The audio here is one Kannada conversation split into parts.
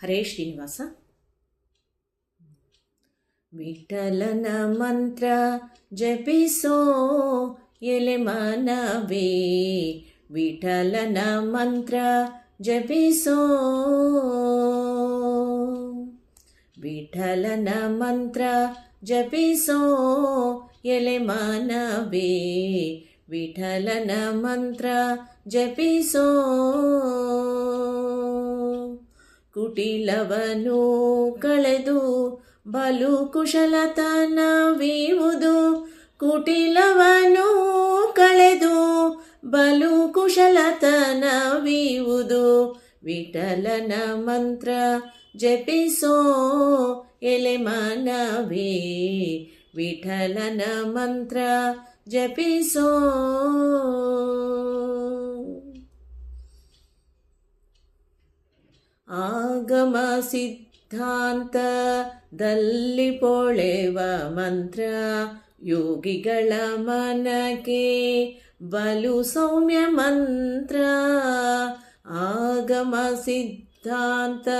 ಹರೇ ಶ್ರೀನಿವಾಸ ವಿಠಲನ ಮಂತ್ರ ಜಪಿಸೋ ಎಲೆ ಮನವೇ ವಿಠಲನ ಮಂತ್ರ ಜಪಿಸೋ ವಿಠಲನ ಮಂತ್ರ ಜಪಿಸೋ ಎಲೆ ಮನವೇ ವಿಠಲನ ಮಂತ್ರ ಜಪಿಸೋ ಕುಟಿಲವನು ಕಳೆದು ಬಲು ಕುಶಲತನವೀವುದು. ಕುಟಿಲವನು ಕಳೆದು ಬಲು ಕುಶಲತನವೀವುದು. ವಿಠಲನ ಮಂತ್ರ ಜಪಿಸೋ ಎಲೆ ಮನವೇ ವಿಠಲನ ಮಂತ್ರ ಜಪಿಸೋ. ಆಗಮ ಸಿದ್ಧಾಂತದಲ್ಲಿ ಪೊಳೆವ ಮಂತ್ರ ಯೋಗಿಗಳ ಮನಕ್ಕೆ ಬಲು ಸೌಮ್ಯ ಮಂತ್ರ ಆಗಮ ಸಿದ್ಧಾಂತದಲ್ಲಿ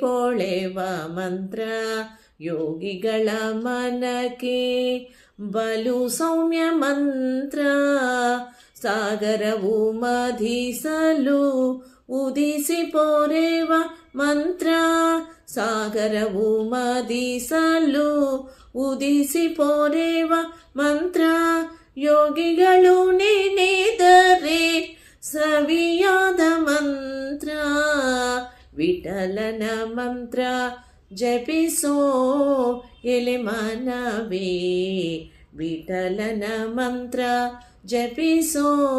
ಪೊಳೆವ ಮಂತ್ರ ಯೋಗಿಗಳ ಮನಕ್ಕೆ ಬಲು ಸೌಮ್ಯ ಮಂತ್ರ ಸಾಗರವು ಮಧಿಸಲು ಉದಿಸಿ ಪೋರೆವ ಮಂತ್ರ, ಸಾಗರವು ಮದಿಸಲು ಉದಿಸಿ ಪೋರೆವ ಮಂತ್ರ, ಯೋಗಿಗಳು ನೆನೆದರೆ ಸವಿಯಾದ ಮಂತ್ರ, ವಿಠಲನ ಮಂತ್ರ ಜಪಿಸೋ ಎಲೆ ಮನವೇ ವಿಠಲನ ಮಂತ್ರ ಜಪಿಸೋ.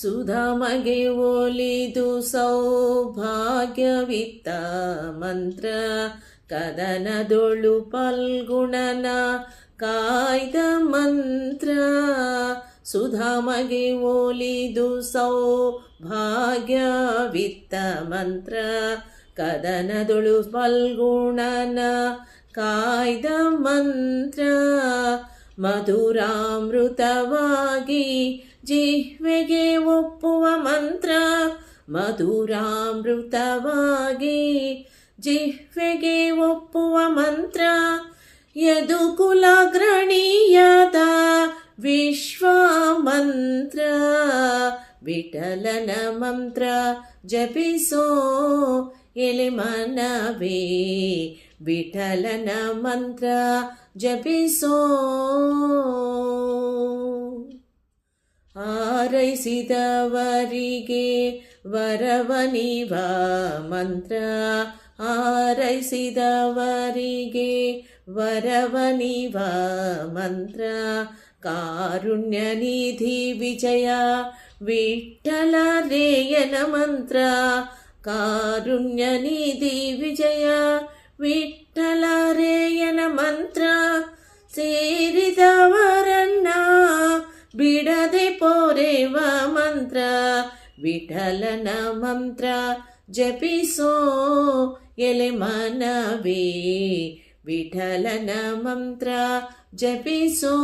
ಸುಧಾಮಗೆ ಒಲಿದು ಸೌಭಾಗ್ಯವಿತ್ತ ಮಂತ್ರ, ಕದನದೊಳು ಪಲ್ಗುಣನ ಕಾಯ್ದ ಮಂತ್ರ. ಸುಧಾಮಗೆ ಒಲಿದು ಸೌಭಾಗ್ಯವಿತ್ತ ಮಂತ್ರ, ಕದನದೊಳು ಪಲ್ಗುಣನ ಕಾಯ್ದ ಮಂತ್ರ. ಮಧುರಾಮೃತವಾಗಿ ಜಿಹ್ವೆಗೆ ಒಪ್ಪುವ ಮಂತ್ರ ಮಧುರಾಮೃತವಾಗಿ. ಜಿಹ್ವೆಗೆ ಒಪ್ಪುವ ಮಂತ್ರ ಯದು ಕುಲಗ್ರಣೀಯದ ವಿಶ್ವ ಮಂತ್ರ ವಿಠಲನ ಮಂತ್ರ ಜಪಿಸೋ ಎಲೆ ಮನವೇ ವಿಠಲನ ಮಂತ್ರ ಜಪಿಸೋ. ಆರೈಸಿದವರಿಗೆ ವರವನಿವ ಮಂತ್ರ ಆರೈಸಿದವರಿಗೆ ವರವನಿವ ಮಂತ್ರ ಕಾರುಣ್ಯ ನಿಧಿ ವಿಜಯ ವಿಠಲ ರೇಯನ ಮಂತ್ರ ಕಾರುಣ್ಯ ನಿಧಿ ವಿಜಯ ವಿಠಲ ರೇಯನ ಮಂತ್ರ ಸೇರಿದವರನ್ನ ವಿಠಲನ ಮಂತ್ರ ಜಪಿಸೋ ಎಲೆ ಮನವೇ ವಿಠಲನ ಮಂತ್ರ ಜಪಿಸೋ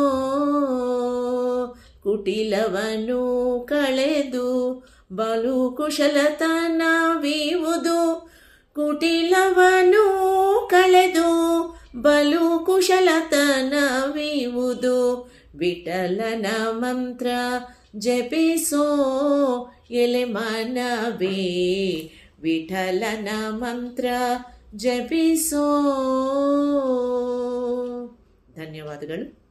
ಕುಟಿಲವನು ಕಳೆದು ಬಲು ಕುಶಲತನವೀವುದು. ಕುಟಿಲವನು ಕಳೆದು ಬಲು ಕುಶಲತನವೀವುದು. ವಿಠಲನ ಮಂತ್ರ ಜಪಿಸೋ ಎಲೆ ಮನವೇ ವಿಠಲನ ಮಂತ್ರ ಜಪಿಸೋ. ಧನ್ಯವಾದಗಳು.